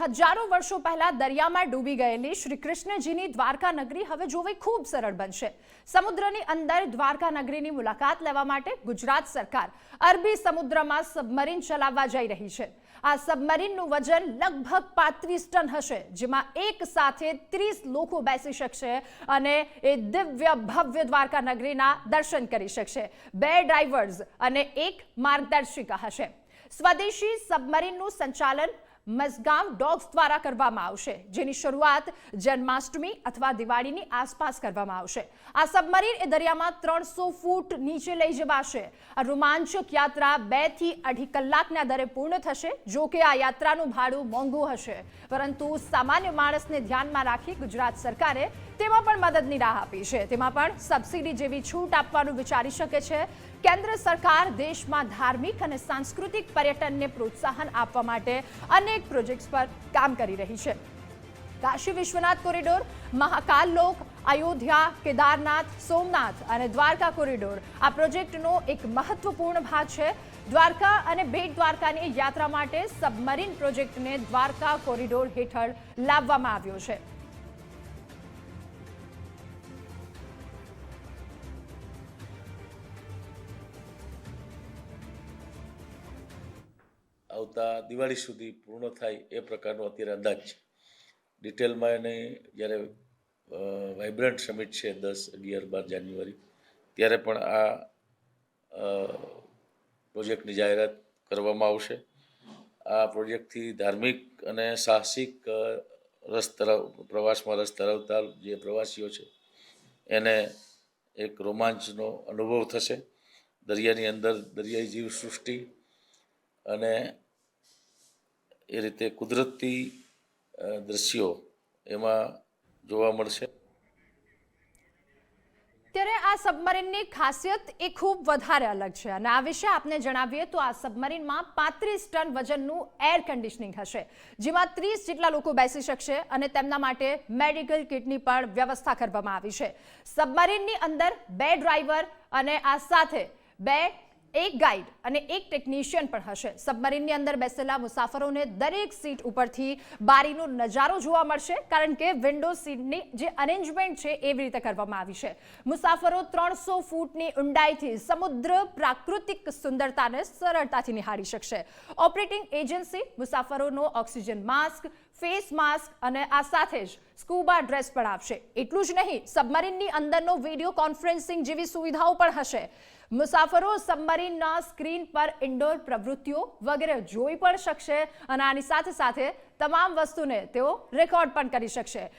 હજારો વર્ષો પહેલા દરિયામાં ડૂબી ગયેલી શ્રી કૃષ્ણજીની દ્વારકા નગરી હવે જોવી ખૂબ સરળ બનશે. સમુદ્રની અંદર દ્વારકા નગરીની મુલાકાત લેવા માટે ગુજરાત સરકાર અરબી સમુદ્રમાં સબમરીન ચલાવવા જઈ રહી છે. આ સબમરીનનું વજન લગભગ પાંત્રીસ ટન હશે, જેમાં એક સાથે ત્રીસ લોકો બેસી શકશે અને એ દિવ્ય ભવ્ય દ્વારકા નગરીના દર્શન કરી શકશે. બે ડ્રાઈવર્સ અને એક માર્ગદર્શિકા હશે. સ્વદેશી સબમરીનનું સંચાલન મઝગાંવ ડોગ્સ દ્વારા કરવામાં આવશે, જેની શરૂઆત જન્માષ્ટમી અથવા દિવાળીની આસપાસ કરવામાં આવશે. આ સબમરીન એ દરિયામાં ત્રણસો ફૂટ નીચે લઈ જવાશે. આ રોમાંચક યાત્રા બેથી અઢી કલાકના દરે પૂર્ણ થશે, જો કે આ યાત્રાનું ભાડું મોંઘું હશે. પરંતુ સામાન્ય માણસને ધ્યાનમાં રાખી ગુજરાત સરકારે તેમાં પણ મદદની રાહ આપી છે. તેમાં પણ સબસિડી જેવી છૂટ આપવાનું વિચારી શકે છે. કેન્દ્ર સરકાર દેશમાં ધાર્મિક અને સાંસ્કૃતિક પર્યટનને પ્રોત્સાહન આપવા માટે અનેક પ્રોજેક્ટ્સ પર કામ કરી રહી છે. કાશી વિશ્વનાથ કોરિડોર, મહાકાલ લોક, અયોધ્યા, કેદારનાથ, સોમનાથ અને દ્વારકા કોરિડોર આ પ્રોજેક્ટનો એક મહત્વપૂર્ણ ભાગ છે. દ્વારકા અને બેટ દ્વારકાની યાત્રા માટે સબમરીન પ્રોજેક્ટને દ્વારકા કોરિડોર હેઠળ લાવવામાં આવ્યો છે. આવતા દિવાળી સુધી પૂર્ણ થાય એ પ્રકારનો અત્યારે અંદાજ છે. ડિટેલમાં એને જ્યારે વાઇબ્રન્ટ સમિટ છે દસ અગિયાર બાર જાન્યુઆરી, ત્યારે પણ આ પ્રોજેક્ટની જાહેરાત કરવામાં આવશે. આ પ્રોજેક્ટથી ધાર્મિક અને સાહસિક રસ ધરાવ, પ્રવાસમાં રસ ધરાવતા જે પ્રવાસીઓ છે, એને એક રોમાંચનો અનુભવ થશે. દરિયાની અંદર દરિયાઈ જીવસૃષ્ટિ અને એ રીતે કુદરતી દ્રશ્યો એમાં જોવા મળશે. ત્યારે આ સબમરીનની ખાસિયત એ ખૂબ વધારે અલગ છે અને આ વિશે આપને જણાવીએ તો આ સબમરીનમાં પાંત્રીસ ટન વજનનું એર કન્ડિશનિંગ હશે, જેમાં ત્રીસ જેટલા લોકો બેસી શકશે અને તેમના માટે મેડિકલ કિટની પણ વ્યવસ્થા કરવામાં આવી છે. સબમરીનની અંદર બે ડ્રાઈવર અને આ સાથે બે એક ગાઈડ અને એક ટેકનિશિયન પણ હશે. સબમરીનની અંદર બેસેલા મુસાફરોને દરેક સીટ ઉપરથી બારીનો નજારો જોવા મળશે, કારણ કે વિન્ડો સીટની જે અરેન્જમેન્ટ છે એવી રીતે કરવામાં આવી છે. મુસાફરો ત્રણસો ફૂટની ઊંડાઈથી સમુદ્ર પ્રાકૃતિક સુંદરતાને સરળતાથી નિહાળી શકશે. ઓપરેટિંગ એજન્સી, મુસાફરોનો ઓક્સિજન માસ્ક, ફેસ માસ્ક અને આ સાથે જ સ્કૂબા ડ્રેસ પણ આપશે. એટલું જ નહીં, સબમરીનની અંદરનો વીડિયો કોન્ફરન્સિંગ જેવી સુવિધાઓ પણ હશે. મુસાફરો સબમરીનના સ્ક્રીન પર ઇન્ડોર પ્રવૃત્તિઓ વગેરે જોઈ પણ શકશે અને આની સાથે સાથે તમામ વસ્તુને તેઓ રેકોર્ડ પણ કરી શકશે.